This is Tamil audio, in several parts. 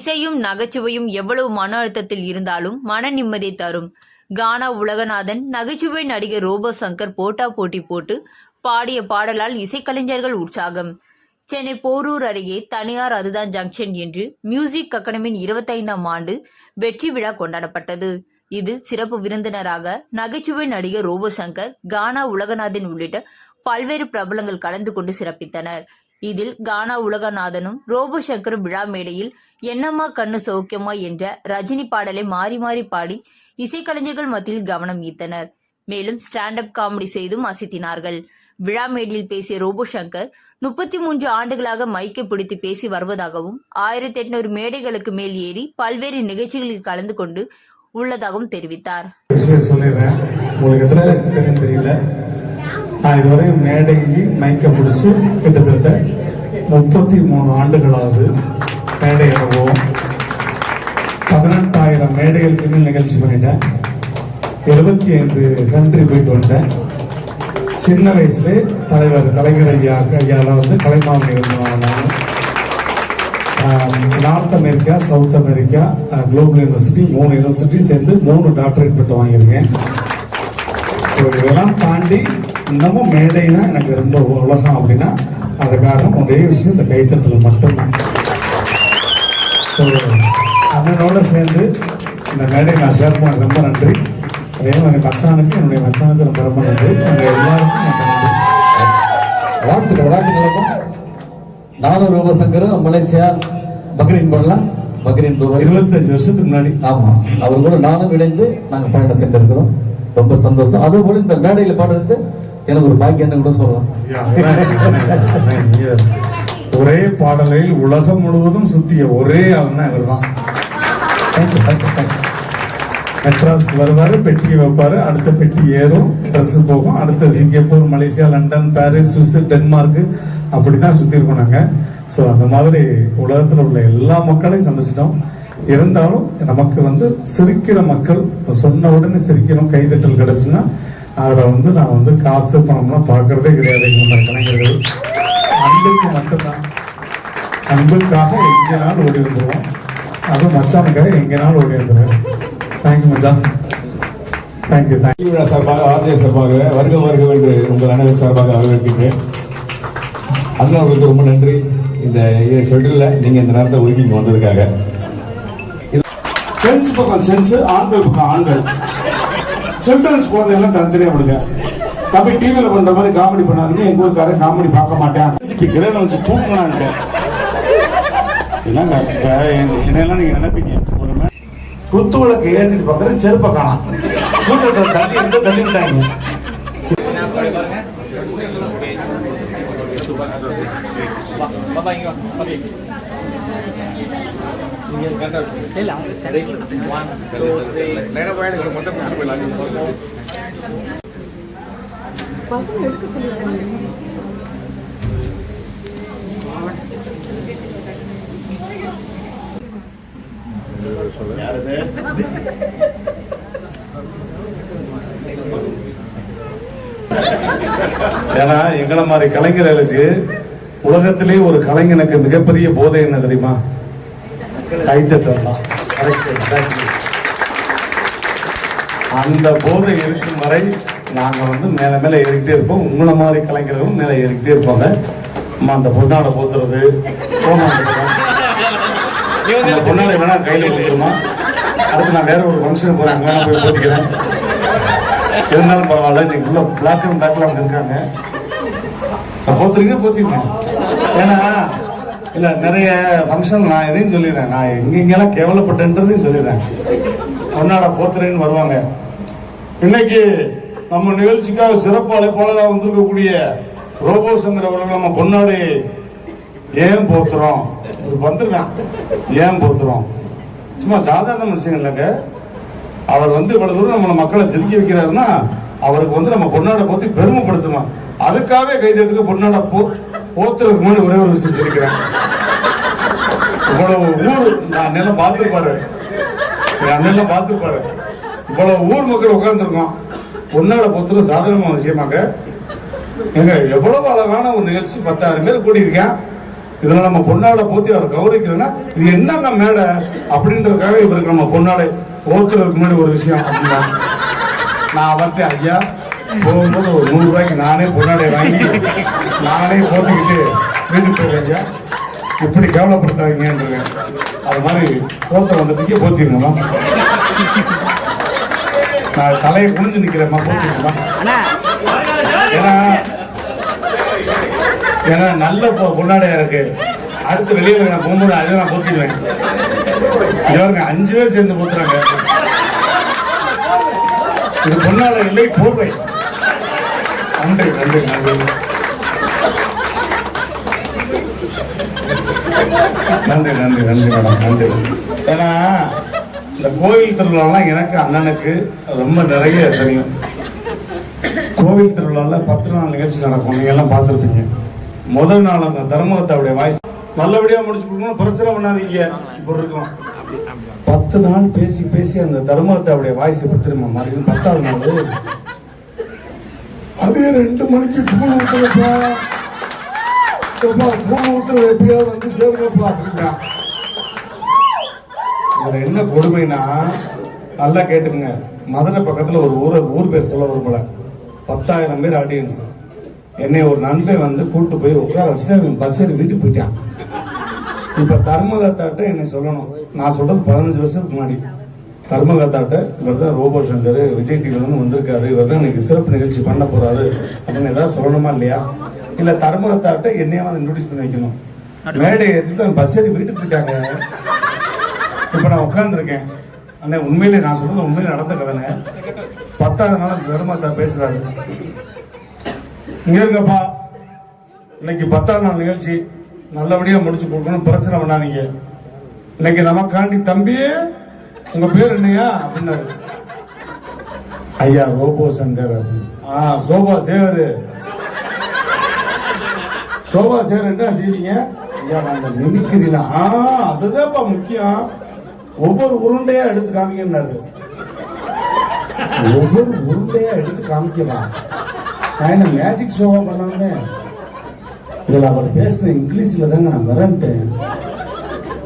இசையும் நகைச்சுவையும் எவ்வளவு மன அழுத்தத்தில் இருந்தாலும் மன நிம்மதி தரும். கானா உலகநாதன் நகைச்சுவை நடிகர் ரோபோ சங்கர் போட்டா போட்டி போட்டு பாடிய பாடலால் இசைக்கலைஞர்கள் உற்சாகம். சென்னை போரூர் அருகே தனியார் அதுதான் ஜங்ஷன் என்று மியூசிக் அகாடமியின் இருபத்தைந்தாம் ஆண்டு வெற்றி விழா கொண்டாடப்பட்டது. இதில் சிறப்பு விருந்தினராக நகைச்சுவை நடிகர் ரோபோ சங்கர் கானா உலகநாதன் உள்ளிட்ட பல்வேறு பிரபலங்கள் கலந்து கொண்டு சிறப்பித்தனர். இதில் கானா உலகநாதனும் ரோபோ சங்கரும் விழா மேடையில் என்னம்மா கண்ணு சௌக்கியம்மா என்ற ரஜினி பாடலை மாறி மாறி பாடி இசைக்கலைஞர்கள் மத்தியில் கவனம் ஈர்த்தனர். மேலும் ஸ்டாண்ட் அப் காமெடி செய்தும் அசத்தினார்கள். விழா மேடையில் பேசிய ரோபோ சங்கர் முப்பத்தி மூன்று ஆண்டுகளாக மைக்கை பிடித்து பேசி வருவதாகவும் ஆயிரத்தி எட்நூறு மேடைகளுக்கு மேல் ஏறி பல்வேறு நிகழ்ச்சிகளில் கலந்து கொண்டு உள்ளதாகவும் தெரிவித்தார். நான் இதுவரை மேடைக்கு மைக்க பிடிச்சி கிட்டத்தட்ட முப்பத்தி மூணு ஆண்டுகளாவது மேடை அனுபவம் பதினெட்டாயிரம் மேடைகள் பின்னல் நிகழ்ச்சி பண்ணிட்டேன். எழுபத்தி ஐந்து கண்ட்ரி போயிட்டு வந்தேன். சின்ன வயசுலே தலைவர் கலைஞர் ஐயா ஐயாவில் வந்து கலைமாமணி இருந்தாங்க North America South America global university மூணு யூனிவர்சிட்டி சேர்ந்து மூணு டாக்டரேட் பட்டம் வாங்கியிருக்கேன். ஸோ இதெல்லாம் தாண்டி இன்னமும் மேடைனா எனக்கு ரொம்ப உலகம் அப்படின்னா அது காரணம் ஒரே விஷயம் இந்த கைத்தட்டல் மட்டும்தான் ஸோ அண்ணனோட சேர்ந்து இந்த மேடை நான் ஷேர் பண்ண ரொம்ப நன்றி. அதே மாதிரி மச்சானுக்கு என்னுடைய மச்சானுக்கு ரொம்ப ரொம்ப நன்றி. உங்க எல்லாருக்கும் வாழ்த்துக்கள் வாழ்த்துக்கள் நானும் ரோபசங்கரும் மலேசியா பக்ரீன் பண்ணலாம் பக்ரீன் இருபத்தஞ்சு வருஷத்துக்கு முன்னாடி. ஆமா. அவர் கூட நானும் இணைந்து நாங்க பயணம் சென்றிருக்கிறோம். ரொம்ப சந்தோஷம். அதே போல இந்த மேடையில பாடுறது எனக்கு ஒரு பாக்கியம் கூட சொல்லலாம். ஒரே பாடலில் உலகம் முழுவதும் சுத்திய ஒரே ஆள்னா இவர்தான். தேங்க்யூ மெட்ராஸ்க்கு வருவாரு பெட்டி வைப்பாரு அடுத்த பெட்டி ஏறும் ட்ரெஸ் போகும் அடுத்த Singapore Malaysia London Paris Swiss Denmark அப்படிதான் சுத்தி இருக்கோம் நாங்க. ஸோ அந்த மாதிரி உலகத்துல உள்ள எல்லா மக்களையும் சந்திச்சிட்டோம். இருந்தாலும் நமக்கு வந்து சிரிக்கிற மக்கள் சொன்ன உடனே சிரிக்கிறோம் கைதட்டல் கிடைச்சுன்னா அதுல வந்து நான் வந்து காசு பணம்லாம் பார்க்கறதே கிடையாது எங்க மாதிரி கலைஞர்கள். அன்புக்கு மட்டும்தான். அன்புக்காக எங்க நாள் ஓடி வந்துருவோம் அதுவும் மச்சானுக்காக எங்க நாள் ஓடி வந்துருவோம் தேங்க்யூ மச்சான் தேங்க்யூ தேங்க்யூ விழா சார்பாக ஆசிரியர் சார்பாக வருக வருக என்று உங்கள் அனைவரும் சார்பாக வரவேற்கின்றேன். அண்ணன் அவர்களுக்கு ரொம்ப நன்றி. இந்த ஷெட்யூலில் நீங்கள் இந்த நேரத்தை ஒதுக்கி இங்க வந்ததுக்காக. ஜென்ஸ் பக்கம் ஜென்ஸ் ஆண்கள் பக்கம் ஆண்கள். சில்ட்ரன்ஸ் குழந்தைகள்லாம் தனித்தனியா விடுங்க. தம்பி டிவியில பண்ற மாதிரி காமெடி பண்ணாதீங்க. எங்க ஊருக்காரன் காமெடி பார்க்க மாட்டேன். இப்ப கிரேன வச்சு தூக்கலான்ட்டு இல்லைங்க இப்ப என்னெல்லாம் நீங்க நினைப்பீங்க? ஒரு குத்து விளக்கு ஏந்திட்டு பார்க்கறது செருப்ப காணாம். கூட்டத்தை தள்ளி இருந்து தள்ளி விட்டாங்க. ஏன்னா எங்களை மாதிரி கலைஞர்களுக்கு உலகத்திலே ஒரு கலைஞனுக்கு மிகப்பெரிய போதை என்ன தெரியுமா? கைத்தட்டல் தான் Correct, அந்த போதை இருக்கும் வரை நாங்கள் வந்து மேல மேல ஏறிக்கிட்டே இருப்போம். உங்களை மாதிரி கலைஞர்களும் மேல ஏறிக்கிட்டே இருப்பாங்க. அம்மா அந்த பொண்ணாட போத்துறது. போனாங்க அந்த பொண்ணாடை வேணா கையில் கொடுத்துருமா. அடுத்து நான் வேற ஒரு ஃபங்க்ஷன் போறேன். அங்கே வேணா போய் போத்திக்கிறேன். இருந்தாலும் பரவாயில்ல இன்னைக்கு உள்ள பிளாக் அண்ட் பேக்ரவுண்ட் இருக்காங்க. போத்துறீங்க போத்திருக்கேன். ஏன்னா இல்ல நிறைய ஃபங்க்ஷன் நான் எதையும் சொல்லிடுறேன். நான் எங்கெங்கெல்லாம் கேவலப்பட்டேன்றதையும் சொல்லிடுறேன். பொன்னாட போத்துறேன்னு வருவாங்க. இன்னைக்கு நம்ம நிகழ்ச்சிக்காக சிறப்பு அழைப்பாளராக வந்திருக்கக்கூடிய ரோபோ சங்கர் அவர்கள் நம்ம பொன்னாடி ஏன் போத்துறோம்? இது வந்திருக்கான். ஏன் போத்துறோம்? சும்மா சாதாரண விஷயம் இல்லைங்க. அவர் வந்து இவ்வளவு தூரம் நம்ம மக்களை சிரிக்க வைக்கிறாருன்னா அவருக்கு வந்து நம்ம பொன்னாடை போத்தி பெருமைப்படுத்தணும். அதுக்காகவே கைதட்டுக்கு பொன்னாடை போ ஓத்துறதுக்கு முன்னாடி ஒரே ஒரு விஷயம் சொல்லிக்கிறேன். இவ்வளவு ஊர் நான் அண்ணெல்லாம் பார்த்துருப்பாரு என் அண்ணெல்லாம் பார்த்துருப்பாரு இவ்வளவு ஊர் மக்கள் உட்கார்ந்துருக்கோம். பொன்னாடை பொத்துல சாதாரணமான விஷயமாங்க. எங்க எவ்வளவு அழகான ஒரு நிகழ்ச்சி பத்தாயிரம் பேர் கூடியிருக்கேன். இதுல நம்ம பொன்னாடை போத்தி அவர் கௌரவிக்கிறேன்னா இது என்னங்க மேடை அப்படின்றதுக்காக இவருக்கு நம்ம பொன்னாடை ஓத்துறதுக்கு முன்னாடி ஒரு விஷயம் அப்படின்னா. நான் அவர்கிட்ட ஐயா போகும்போது ஒரு நூறு ரூபாய்க்கு நானே பொன்னாடை வாங்கி நானே போத்திக்கிட்டு வீட்டுக்கு போயிருக்கேன் ஐயா இப்படி கேவலப்படுத்தாதீங்கன்றேன் அது மாதிரி போத்த வந்ததுக்கே போத்திருங்கம்மா நான் தலையை குனிஞ்சு நிக்கிறேம்மா போத்திருங்கம்மா ஏன்னா ஏன்னா நல்ல பொன்னாடையா இருக்கு. அடுத்து வெளியில நான் போகும்போது அதை நான் போத்திடுவேன். இவருங்க அஞ்சு பேர் சேர்ந்து போத்துறாங்க. இது பொன்னாடை இல்லை போர்வை. நன்றி நன்றி நன்றி. நன்றி நன்றி நன்றி மேடம் நன்றி. ஏன்னா இந்த கோவில் திருவிழாலாம் எனக்கு அண்ணனுக்கு ரொம்ப நிறைய தெரியும். கோவில் திருவிழாவில் பத்து நாள் நிகழ்ச்சி நடக்கும். நீங்க எல்லாம் பார்த்துருப்பீங்க. முதல் நாள் அந்த தர்மகத்தாவுடைய வாய்ஸ். நல்லபடியாக முடிச்சு கொடுக்கணும். பிரச்சனை பண்ணாதீங்க. இப்போ இருக்கும். பத்து நாள் பேசி பேசி அந்த தர்மகத்தாவுடைய வாய்ஸ் எப்படி தெரியுமா மாறி பத்தாவது நாள். அதே ரெண்டு மணிக்கு பூ ஊத்துறப்பா பூ எப்படியாவது வந்து சேருங்கப்பா அப்படின்னா என்ன கொடுமைனா நல்லா கேட்டுக்கங்க. மதுரை பக்கத்துல ஒரு ஊர் ஊர் பேர் சொல்ல விரும்பல. பத்தாயிரம் பேர் ஆடியன்ஸ் என்னை ஒரு நண்பன் வந்து கூட்டு போய் உட்கார வச்சுட்டு அவன் பஸ் ஏறி வீட்டுக்கு போயிட்டான். இப்ப தர்மகத்தாட்ட என்னை சொல்லணும். நான் சொல்றது பதினஞ்சு வருஷத்துக்கு முன்னாடி. தர்மகத்தாட்ட இவர் தான் ரோபோ சங்கர் விஜய் டிவில இருந்து வந்திருக்காரு. இவர் தான் எனக்கு சிறப்பு நிகழ்ச்சி பண்ண போறாரு அப்படின்னு ஏதாவது சொல்லணுமா இல்லையா? இல்ல தர்மகத்தாட்ட என்னைய வந்து இன்ட்ரோடியூஸ் பண்ணி வைக்கணும். மேடை ஏற்றிட்டு பஸ் ஏறி வீட்டுக்கு போயிட்டாங்க இப்ப நான் உட்காந்துருக்கேன் அண்ணே உண்மையிலே நான் சொல்றது உண்மையிலே நடந்த கதைங்க பத்தாவது நாள் தர்மத்தா பேசுறாரு. இங்க இருங்கப்பா. இன்னைக்கு பத்தாவது நாள் நிகழ்ச்சி. நல்லபடியா முடிச்சு கொடுக்கணும் பிரச்சனை பண்ணாதீங்க. இன்னைக்கு நமக்காண்டி தம்பி உங்க பேர் என்னையா? அப்படின்னாரு. ஐயா ரோபோ சங்கர் ஆ சோபா சேகர். சோபா சேகர் என்ன செய்வீங்க? ஐயா நான் இந்த ஆ அதுதான்ப்பா முக்கியம். ஒவ்வொரு உருண்டையா எடுத்து காமிங்கன்னாரு. ஒவ்வொரு உருண்டையா எடுத்து காமிக்கலாம் நான் என்ன மேஜிக் ஷோவா பண்ண வந்தேன் அவர் பேசின இங்கிலீஷில் தாங்க நான் மிரண்டேன்.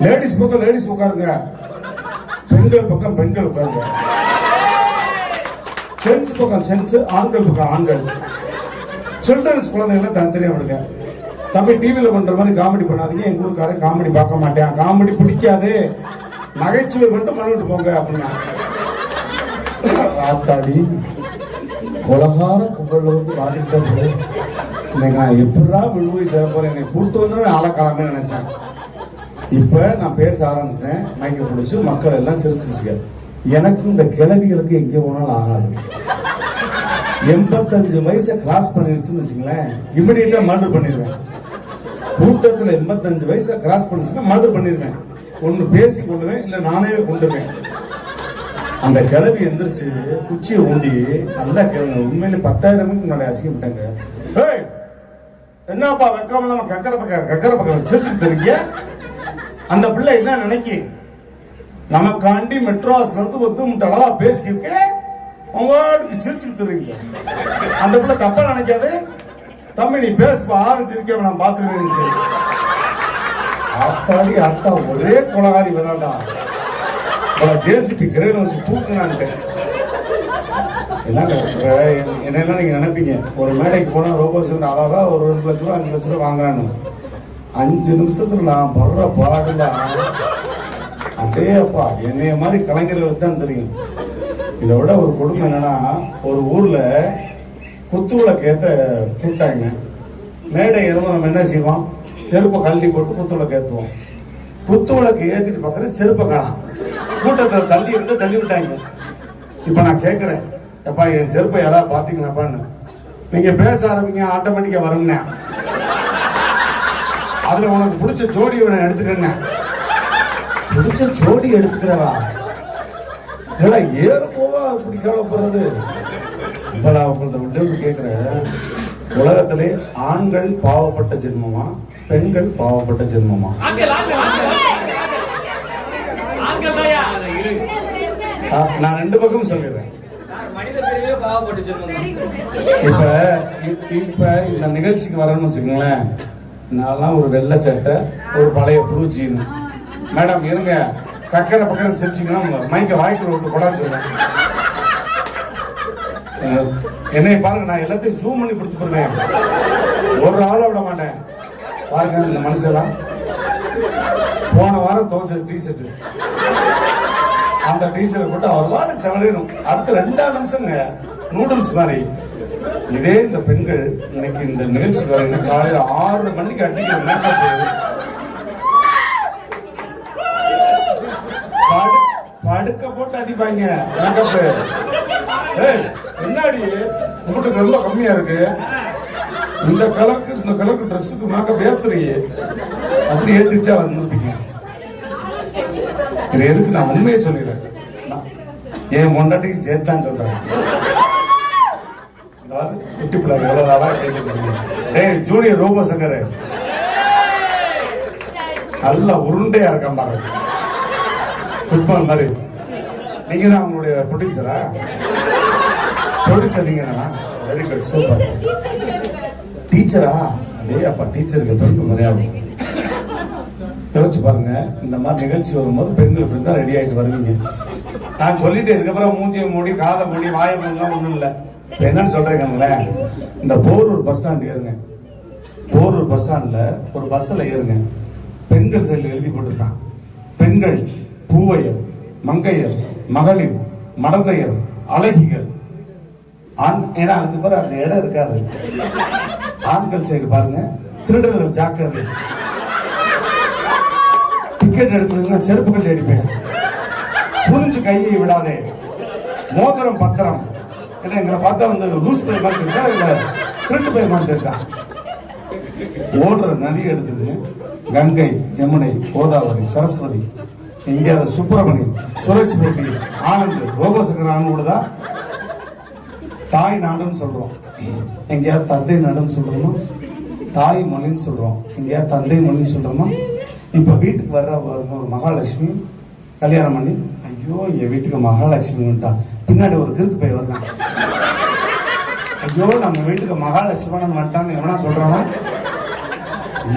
லேடிஸ் பக்கம் லேடிஸ் உட்காருங்க. பெண்கள் பக்கம் பெண்கள் உட்காருங்க. ஜென்ஸ் பக்கம் ஜென்ஸ் ஆண்கள் பக்கம் ஆண்கள். சில்ட்ரன்ஸ் குழந்தைகள்லாம் தனித்தனியாக விடுங்க. தம்பி டிவியில் பண்ணுற மாதிரி காமெடி பண்ணாதீங்க. எங்கள் ஊருக்காரன் காமெடி பார்க்க மாட்டேன். காமெடி பிடிக்காது. நகைச்சுவை மட்டும் பண்ணிட்டு போங்க அப்படின்னா. ஆத்தாடி உலகார கும்பல்ல வந்து வாடிட்டு இன்னைக்கு நான் எப்படா விழுவை சேர போறேன்? என்னை கூட்டு வந்து ஆளக்காலமே நினைச்சேன். இப்ப நான் பேச ஆரம்பிச்சிட்டேன். மைக்க பிடிச்சி மக்கள் எல்லாம் சிரிச்சிச்சுங்க எனக்கும் இந்த கிழவிகளுக்கு எங்கே போனாலும் ஆகாது. எண்பத்தஞ்சு வயசை கிராஸ் பண்ணிருச்சுன்னு வச்சுங்களேன் இமிடியட்டா மர்டர் பண்ணிடுவேன் கூட்டத்தில் எண்பத்தஞ்சு வயசை கிராஸ் பண்ணிச்சுன்னா மர்டர் பண்ணிடுவேன் ஒன்று பேசி கொள்ளுவேன் இல்லை நானே கொண்டுவேன் அந்த கிழவி எந்திரிச்சு குச்சியை ஊண்டி நல்லா கிழங்கு உண்மையில பத்தாயிரம் முன்னாடி அசிங்கப்பட்டாங்க ஏய் என்னப்பா வெக்காம நம்ம கக்கரை பக்கம் கக்கரை பக்கம் சிரிச்சுட்டு தெரியுங்க அந்த பிள்ளை என்ன நினைக்கி? நமக்காண்டி மெட்ராஸ்ல இருந்து வந்து உங்கள்கிட்ட அழகா பேசிக்கிருக்க உங்களுக்கு சிரிச்சுட்டு தெரியுங்க அந்த பிள்ளை தப்பா நினைக்காது. தம்பி நீ பேசுப்பா ஆறு சிரிக்க நான் பாத்துருவேன் சரி அத்தாடி அத்தா ஒரே கொலகாரி விதாண்டா ஜேசிபி கிரேன் வச்சு தூக்குனான்ட்டு. என்னங்க என்ன- என்னெல்லாம் நீங்க நினைப்பீங்க? ஒரு மேடைக்கு போனா ரோபோ சென்ட் அழகா ஒரு ரெண்டு லட்ச ரூபா அஞ்சு லட்ச ரூபா வாங்குறான்னு. அஞ்சு நிமிஷத்துல நான் படுற பாடல அடே அப்பா என்னைய மாதிரி கலைஞர்களுக்கு தான் தெரியும். இதை விட ஒரு கொடுமை என்னன்னா ஒரு ஊர்ல குத்து விளக்கு ஏத்த கூட்டாங்க மேடை ஏறும் நம்ம என்ன செய்வோம்? செருப்பை கழட்டி போட்டு குத்து விளக்கு ஏற்றுவோம் குத்து விளக்கு ஏற்றிட்டு பக்கத்து செருப்பை காணாம் கூட்டத்தை தள்ளி விட்டு தள்ளி விட்டாங்க. இப்போ நான் கேட்குறேன் எப்பா என் செருப்பை யாராவது பார்த்தீங்களாப்பான்னு. நீங்கள் பேச ஆரம்பிங்க ஆட்டோமேட்டிக்காக வரும்னே அதுல உனக்கு பிடிச்ச ஜோடி நான் எடுத்துக்கிறேன் பிடிச்ச ஜோடி எடுத்துக்கிறவா? ஏடா ஏறு போவா? இப்படி கவலைப்படுறது? இப்ப நான் உங்கள்ட்ட விட்டு கேட்கிறேன் உலகத்திலே ஆண்கள் பாவப்பட்ட ஜென்மமா பெண்கள் பாவப்பட்ட ஜென்மமா? நான் ரெண்டு பக்கமும் சொல்லிடுறேன். இப்ப இப்ப இந்த நிகழ்ச்சிக்கு வரணும்னு வச்சுக்கோங்களேன். நான்லாம் ஒரு வெள்ளை சட்டை ஒரு பழைய புழு ஜீனு மேடம் இருங்க. கக்கரை பக்கம் சிரிச்சிங்கன்னா மைக்க வாய்க்குள்ள விட்டு கொடான்னு சொல்லுவேன் என்னை பாருங்க நான் எல்லாத்தையும் ஜூம் பண்ணி பிடிச்சி போடுவேன். ஒரு ஆளை விட மாட்டேன். பாருங்க இந்த மனுஷெல்லாம் போன வாரம் தோசை டிஷர்ட் அந்த டிஷர்ட் போட்டு அவர் வாட அடுத்த ரெண்டாவது நிமிஷங்க நூடுல்ஸ் மாதிரி. இதே இந்த பெண்கள் இன்னைக்கு இந்த நிகழ்ச்சி வரீங்க காலையில ஆறு மணிக்கு அடிக்கிற மேக்கப் படுக்க போட்டு அடிப்பாங்க மேக்கப். ஏய் என்னடி? உங்களுக்கு ரொம்ப கம்மியா இருக்கு. இந்த கலருக்கு இந்த கலருக்கு ட்ரெஸ்ஸுக்கு மேக்கப் ஏத்துறீங்க. அப்படி ஏத்திட்டு தான் வந்திருப்பீங்க இது எதுக்கு நான் உண்மையை சொல்லிடுறேன்? என் பொண்டாட்டிக்கு சேர்த்தான் சொல்றேன். இந்த குட்டி பிள்ளை எவ்வளவு நாளா கேட்டுருக்கீங்க டேய் ஜூனியர் ரோபோ சங்கர் நல்ல உருண்டையா இருக்கான் பாரு. ஃபுட்பால் மாதிரி. நீங்க தான் அவங்களுடைய ப்ரொடியூசரா ப்ரொடியூசர் நீங்க தானா? வெரி குட் சூப்பர் டீச்சரா அதே அப்பா டீச்சருக்கு பெருமை மரியாதை. யோசிச்சு பாருங்க இந்த மாதிரி நிகழ்ச்சி வரும்போது பெண்கள் இப்படி தான் ரெடி ஆகிட்டு வருவீங்க. நான் சொல்லிட்டு இதுக்கப்புறம் மூஞ்சியை மூடி காதை மூடி வாயை மூடிலாம் ஒன்றும் இல்லை. என்னன்னு சொல்றேங்களேன் இந்த போரூர் பஸ் ஸ்டாண்ட் ஏறுங்க. போரூர் பஸ் ஸ்டாண்ட்ல ஒரு பஸ்ஸில் ஏறுங்க. பெண்கள் செல் எழுதி போட்டிருக்கான். பெண்கள் பூவையர் மங்கையர் மகளிர் மடந்தையர் அழகிகள். ஆண் ஏன்னா அதுக்கு பிறகு அந்த இடம் இருக்காது. ஆண்கள் சைடு பாருங்க. திருடர்கள் ஜாக்கிரதை. டிக்கெட் எடுக்கிறதுனா செருப்பு கட்டி அடிப்பேன் புரிஞ்சு கையை விடாதே. மோதிரம் பத்திரம். ஏன்னா எங்களை பார்த்தா வந்து லூஸ் பை மாதிரி இருக்கா இல்லை திருட்டு பை மாதிரி இருக்கா ஓடுற நதி எடுத்துட்டு கங்கை யமுனை கோதாவரி சரஸ்வதி எங்கேயாவது சுப்பிரமணி சுரேஷ் பேட்டி ஆனந்த் கோபசங்கர் ஆனந்தோட தாய் நாடுன்னு சொல்றோம். எங்கேயாவது தந்தை நாடுன்னு சொல்றோமா? தாய் மொழின்னு சொல்றோம். எங்கேயாவது தந்தை மொழின்னு சொல்றோமா? இப்போ வீட்டுக்கு வர்ற ஒரு ஒரு மகாலட்சுமி கல்யாணம் பண்ணி ஐயோ என் வீட்டுக்கு மகாலட்சுமி வந்துட்டான் பின்னாடி ஒரு கிறுக்கு போய் வருவான் ஐயோ நம்ம வீட்டுக்கு மகாலட்சுமணன் வந்துட்டான்னு எவனா சொல்றானோ?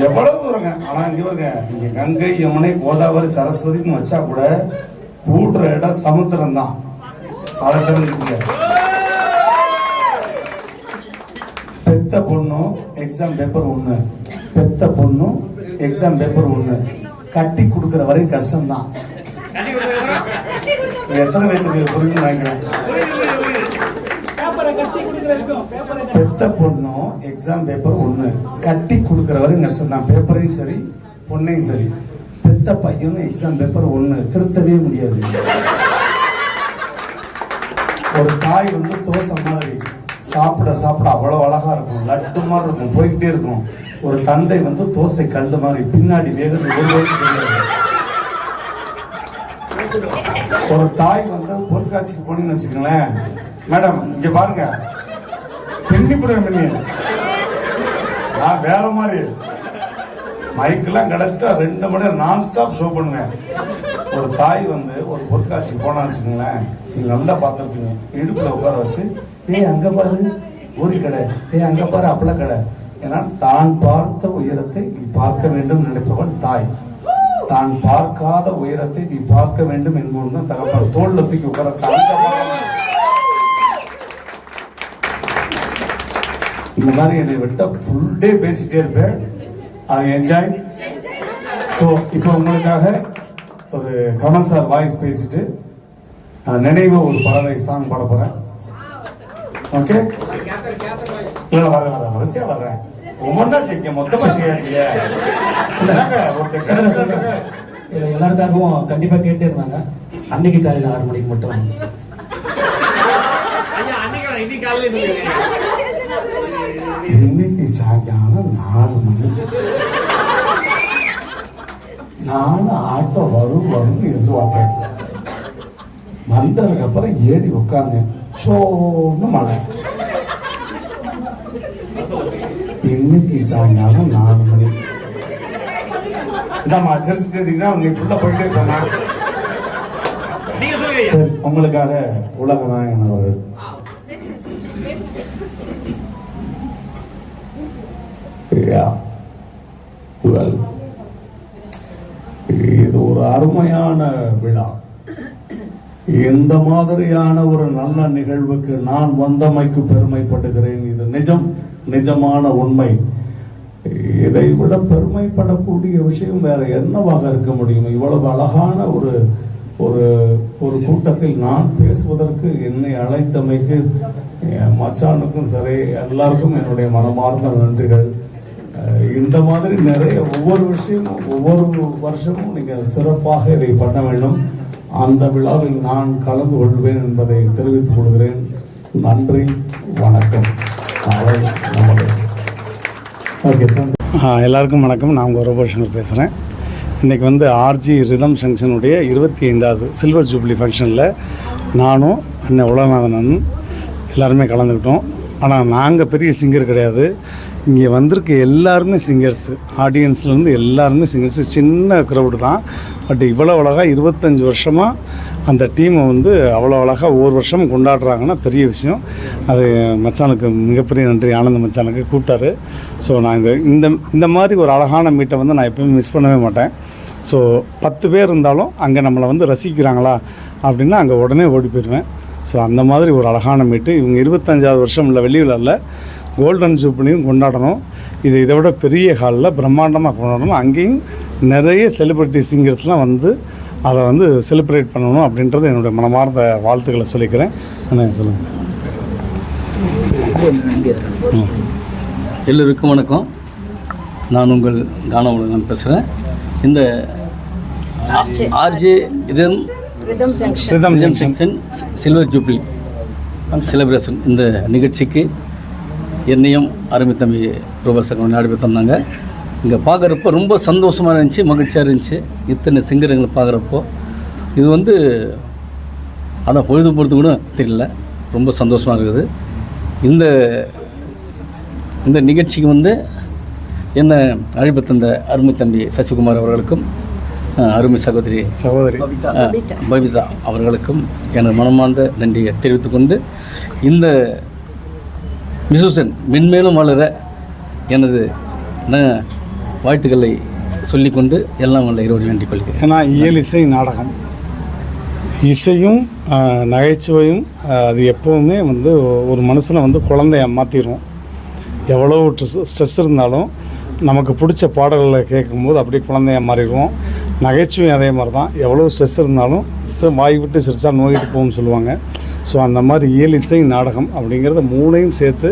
எவ்வளவு தூரங்க. ஆனா இங்க பாருங்க நீங்க கங்கை யமுனை கோதாவரி சரஸ்வதினு வச்சா கூட கூடுற இடம் சமுத்திரம் தான் அதை தெரிஞ்சுக்கங்க பெத்த பொண்ணும் எக்ஸாம் பேப்பர் ஒண்ணு. பெத்த பொண்ணும் எக்ஸாம் பேப்பர் ஒண்ணு. கட்டி கொடுக்குற வரையும் கஷ்டம் தான் எத்தனை பேருக்கு புரியும் நினைக்கிறேன் பெத்த பொண்ணும் எக்ஸாம் பேப்பர் ஒண்ணு. கட்டி கொடுக்கிற வரையும் கஷ்டம் தான். பேப்பரையும் சரி பொண்ணையும் சரி. பெத்த பையனும் எக்ஸாம் பேப்பர் ஒண்ணு. திருத்தவே முடியாது. ஒரு தாய் வந்து தோசை மாதிரி சாப்பிட சாப்பிட அவ்வளவு அழகா இருக்கும். லட்டு மாதிரி இருக்கும். போய்கிட்டே இருக்கும். ஒரு தந்தை வந்து தோசை கல்லு மாதிரி பின்னாடி வேகிறது ஒரு ஒரு தாய் வந்து பொருட்காட்சிக்கு போனீங்கன்னு வச்சுக்கோங்களேன். மேடம் இங்க பாருங்க. பெண்ணிப்புறம் பண்ணி நான் வேற மாதிரி. மைக்கெல்லாம் கிடைச்சிட்டா ரெண்டு மணி நேரம் நான் ஸ்டாப் ஷோ பண்ணுவேன் ஒரு தாய் வந்து ஒரு பொருட்காட்சிக்கு போனான்னு வச்சுக்கோங்களேன். நீங்க நல்லா பார்த்துருப்பீங்க. இடுப்புல உட்கார வச்சு ஏய் அங்க பாரு. பூரி கடை. ஏய் அங்க பாரு அப்பள கடை. ஏன்னா தான் பார்த்த உயரத்தை பார்க்க வேண்டும் நினைப்பவன் தாய். தான் பார்க்காத உயரத்தை நீ பார்க்க வேண்டும் என்பது தான் தகப்பன். தோல்ல தூக்கி உட்கார இந்த மாதிரி என்னை விட்ட ஃபுல் டே பேசிட்டே இருப்பேன். அது என்ஜாய் ஸோ இப்போ உங்களுக்காக ஒரு கமல் சார் வாய்ஸ் பேசிட்டு நான் நினைவு ஒரு பறவை சாங் பாட போறேன். ஓகே இல்ல வரேன் வரேன் வரிசையா வர்றேன். ஒவ்வொன்றா செய்ய மொத்தமா செய்யாதீங்க ஒருத்தர் சொல்றேன், கிட்ட சொல்றேன். சொல்றாங்க. இதுல எல்லாருக்காகவும் கண்டிப்பா கேட்டே இருந்தாங்க. அன்னைக்கு காலையில ஆறு மணிக்கு மட்டும். இன்னைக்கு சாயங்காலம் நாலு மணி. நாலு ஆட்டோ வரும் வரும்னு எதிர்பார்த்தேன் வந்ததுக்கு அப்புறம் ஏறி உட்காந்தேன் சோன்னு மழை. இன்னைக்கு சாயங்காலம் நாலு மணி? இந்தாம்மா சிரிச்சுட்டு இருந்தீங்கன்னா நீ ஃபுல்லா போயிட்டே போனா சரி உங்களுக்காக உலக நாயகன் அவர்கள். இது ஒரு அருமையான விழா. இந்த மாதிரியான ஒரு நல்ல நிகழ்வுக்கு நான் வந்தமைக்கு பெருமைப்படுகிறேன். இது நிஜம் நிஜமான உண்மை. இதை விட பெருமைப்படக்கூடிய விஷயம் வேற என்னவாக இருக்க முடியும்? இவ்வளவு அழகான ஒரு ஒரு ஒரு கூட்டத்தில் நான் பேசுவதற்கு என்னை அழைத்தமைக்கு மச்சானுக்கும் சரி எல்லாருக்கும் என்னுடைய மனமார்ந்த நன்றிகள். இந்த மாதிரி நிறைய ஒவ்வொரு விஷயமும் ஒவ்வொரு வருஷமும் நீங்கள் சிறப்பாக இதை பண்ண வேண்டும். அந்த விழாவில் நான் கலந்து கொள்வேன் என்பதை தெரிவித்துக் கொள்கிறேன். நன்றி வணக்கம். ஓகே சார் எல்லாருக்கும் வணக்கம். நான் உங்கள் ரோபோஷனர் பேசுகிறேன் இன்றைக்கி வந்து ஆர்ஜி ரிதம் ஃபங்க்ஷனுடைய இருபத்தி ஐந்தாவது சில்வர் ஜூப்ளி ஃபங்க்ஷனில் நானும் அண்ணன் உலகநாதன் எல்லாருமே கலந்துக்கிட்டோம். ஆனால் நாங்கள் பெரிய சிங்கர் கிடையாது. இங்கே வந்திருக்க எல்லாருமே சிங்கர்ஸு ஆடியன்ஸ்லேருந்து எல்லாருமே சிங்கர்ஸு சின்ன க்ரௌடு தான். பட் இவ்வளோ அழகாக இருபத்தஞ்சி வருஷமாக அந்த டீமை வந்து அவ்வளோ அழகாக ஒவ்வொரு வருஷமும் கொண்டாடுறாங்கன்னா பெரிய விஷயம். அது மச்சானுக்கு மிகப்பெரிய நன்றி. ஆனந்த மச்சானுக்கு கூப்பிட்டாரு. ஸோ நான் இந்த இந்த இந்த மாதிரி ஒரு அழகான மீட்டை வந்து நான் எப்பவுமே மிஸ் பண்ணவே மாட்டேன். ஸோ பத்து பேர் இருந்தாலும் அங்கே நம்மளை வந்து ரசிக்கிறாங்களா அப்படின்னா அங்கே உடனே ஓடி போயிடுவேன். ஸோ அந்த மாதிரி ஒரு அழகான மீட்டு இவங்க இருபத்தஞ்சாவது வருஷம் இல்லை வெளியூரில் கோல்டன் ஜூப்ளியும் கொண்டாடணும். இது இதை விட பெரிய ஹாலில் பிரம்மாண்டமாக கொண்டாடணும். அங்கேயும் நிறைய செலிப்ரிட்டி சிங்கர்ஸ்லாம் வந்து அதை வந்து செலிப்ரேட் பண்ணணும் அப்படின்றது என்னுடைய மனமார்ந்த வாழ்த்துக்களை சொல்லிக்கிறேன். என்ன சொல்லுங்கள் எல்லோருக்கும் வணக்கம். நான் உங்கள் கான உலகம் பேசுகிறேன். இந்த RJ rhythm rhythm junction. Silver jubilee celebration இந்த நிகழ்ச்சிக்கு என்னையும் அருமை தம்பி பிரபாசகம் நாடி தந்தாங்க இங்கே பார்க்குறப்போ ரொம்ப சந்தோஷமாக இருந்துச்சு மகிழ்ச்சியாக இருந்துச்சு. இத்தனை சிங்கரங்களை பார்க்குறப்போ இது வந்து அதான் பொழுது பொறுத்து கூட தெரியல. ரொம்ப சந்தோஷமாக இருக்குது. இந்த இந்த நிகழ்ச்சிக்கு வந்து என்ன அழைப்பு தந்த அருமை தம்பி சசிகுமார் அவர்களுக்கும் அருமை சகோதரி சகோதரி. பபிதா அவர்களுக்கும் எனது மனமார்ந்த நன்றியை தெரிவித்துக் கொண்டு இந்த மிசுசன் மென்மேலும் வளர எனது வாழ்த்துக்களை சொல்லிக்கொண்டு எல்லாம் வல்ல இறைவனை வேண்டிக் கொள்கிறேன். ஏன்னா இயல் இசை நாடகம். இசையும் நகைச்சுவையும் அது எப்போவுமே வந்து ஒரு மனசில் வந்து குழந்தைய மாற்றிடும் எவ்வளோ ஸ்ட்ரெஸ் ஸ்ட்ரெஸ் இருந்தாலும் நமக்கு பிடிச்ச பாடல்களை கேட்கும்போது அப்படியே குழந்தைய மாறிடுவோம். நகைச்சுவையும் அதே மாதிரி தான் எவ்வளோ ஸ்ட்ரெஸ் இருந்தாலும் வாய் விட்டு சிரிச்சா நோயிட்டு போகும்னு சொல்லுவாங்க. ஸோ அந்த மாதிரி இயலிசை நாடகம் அப்படிங்கிறத மூணையும் சேர்த்து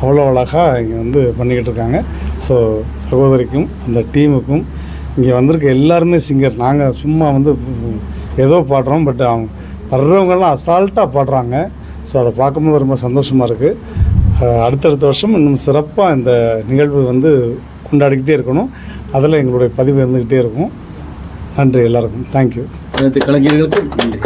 அவ்வளோ அழகாக இங்கே வந்து பண்ணிக்கிட்டு இருக்காங்க. ஸோ சகோதரிக்கும் அந்த டீமுக்கும் இங்கே வந்திருக்க எல்லாருமே சிங்கர் நாங்கள் சும்மா வந்து ஏதோ பாடுறோம் பட் அவங்க வர்றவங்கெல்லாம் அசால்ட்டாக பாடுறாங்க. ஸோ அதை பார்க்கும்போது ரொம்ப சந்தோஷமாக இருக்குது அடுத்தடுத்த வருஷம் இன்னும் சிறப்பாக இந்த நிகழ்வு வந்து கொண்டாடிக்கிட்டே இருக்கணும். அதில் எங்களுடைய பதிவு இருந்துக்கிட்டே இருக்கும். நன்றி எல்லாருக்கும். தேங்க்யூ அனைத்து கலைஞர்களுக்கும் நன்றி.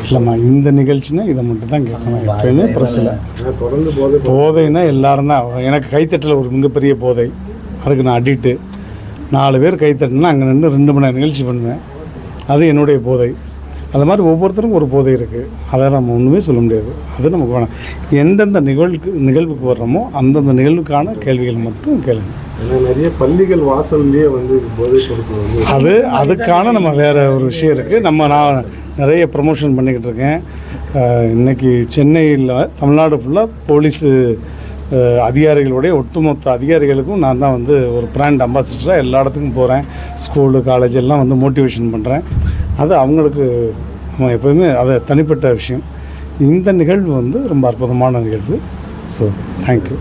இல்லைம்மா இந்த நிகழ்ச்சினா இதை மட்டும் தான் கேட்கணும் எப்பயுமே ப்ரெஸ்ஸில் போதைன்னா எல்லாரும் தான் எனக்கு கைத்தட்டல் ஒரு மிகப்பெரிய போதை அதுக்கு நான் அடிட்டு நாலு பேர் கைத்தட்டினா அங்கே நின்று ரெண்டு மணி நேரம் நிகழ்ச்சி பண்ணுவேன் அது என்னுடைய போதை அது மாதிரி ஒவ்வொருத்தருக்கும் ஒரு போதை இருக்குது அதை நம்ம ஒன்றுமே சொல்ல முடியாது அது நமக்கு வேணாம் எந்தெந்த நிகழ்வுக்கு நிகழ்வுக்கு வர்றோமோ அந்தந்த நிகழ்வுக்கான கேள்விகள் மட்டும் கேளுங்க ஏன்னா நிறைய பள்ளிகள் வாசல்லையே வந்து போதைப் பொருட்கள் அது அதுக்கான நம்ம வேறு ஒரு விஷயம் இருக்குது நம்ம நான் நிறைய ப்ரமோஷன் பண்ணிக்கிட்டு இருக்கேன். இன்றைக்கி சென்னையில் தமிழ்நாடு ஃபுல்லாக போலீஸு அதிகாரிகளுடைய ஒட்டுமொத்த அதிகாரிகளுக்கும் நான் தான் வந்து ஒரு பிராண்ட் அம்பாசிடராக எல்லா இடத்துக்கும் போகிறேன் ஸ்கூலு காலேஜ் எல்லாம் வந்து மோட்டிவேஷன் பண்ணுறேன் அது அவங்களுக்கு நம்ம எப்போயுமே அது தனிப்பட்ட விஷயம். இந்த நிகழ்வு வந்து ரொம்ப அற்புதமான நிகழ்வு. So thank you